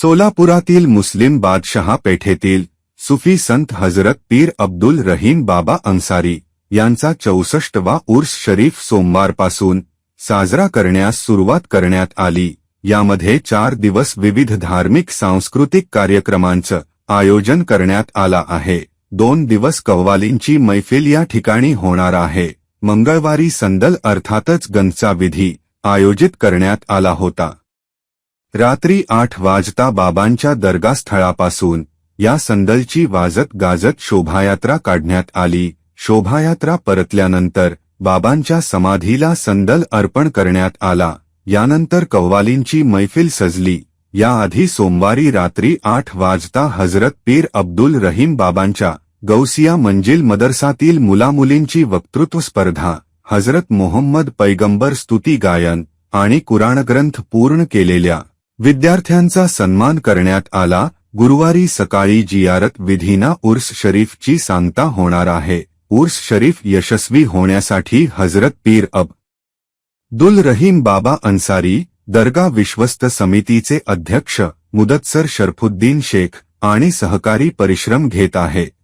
सोलापुरातील मुस्लिम बादशहा पेठेतील सुफी संत हजरत पीर अब्दुल रहीम बाबा अन्सारी यांचा चौसष्टवा उर्स शरीफ सोमवारपासून साजरा करण्यास सुरुवात करण्यात आली. यामध्ये चार दिवस विविध धार्मिक सांस्कृतिक कार्यक्रमांचं आयोजन करण्यात आला आहे. दोन दिवस कव्वालींची मैफिल या ठिकाणी होणार आहे. मंगळवारी संदल अर्थातच गंचा विधी आयोजित करण्यात आला होता. रात्री आठ वाजता बाबांच्या दर्गास्थळापासून या संदलची वाजत गाजत शोभायात्रा काढण्यात आली. शोभायात्रा परतल्यानंतर बाबांच्या समाधीला संदल अर्पण करण्यात आला. यानंतर कव्वालींची मैफिल सजली. याआधी सोमवारी रात्री आठ वाजता हजरत पीर अब्दुल रहीम बाबांच्या गौसिया मंजिल मदरसातील मुलामुलींची वक्तृत्व स्पर्धा हजरत मोहम्मद पैगंबर स्तुती गायन आणि कुराणग्रंथ पूर्ण केलेल्या विद्यार्थ्यांचा सन्मान करण्यात आला. गुरुवारी सकाळी जियारत विधीना उर्स शरीफची सांगता होणार आहे. उर्स शरीफ यशस्वी होण्यासाठी हजरत पीर अब. दुल रहीम बाबा अन्सारी दर्गा विश्वस्त समितीचे अध्यक्ष मुदत्सर शरफुद्दीन शेख आणि सहकारी परिश्रम घेत आहे.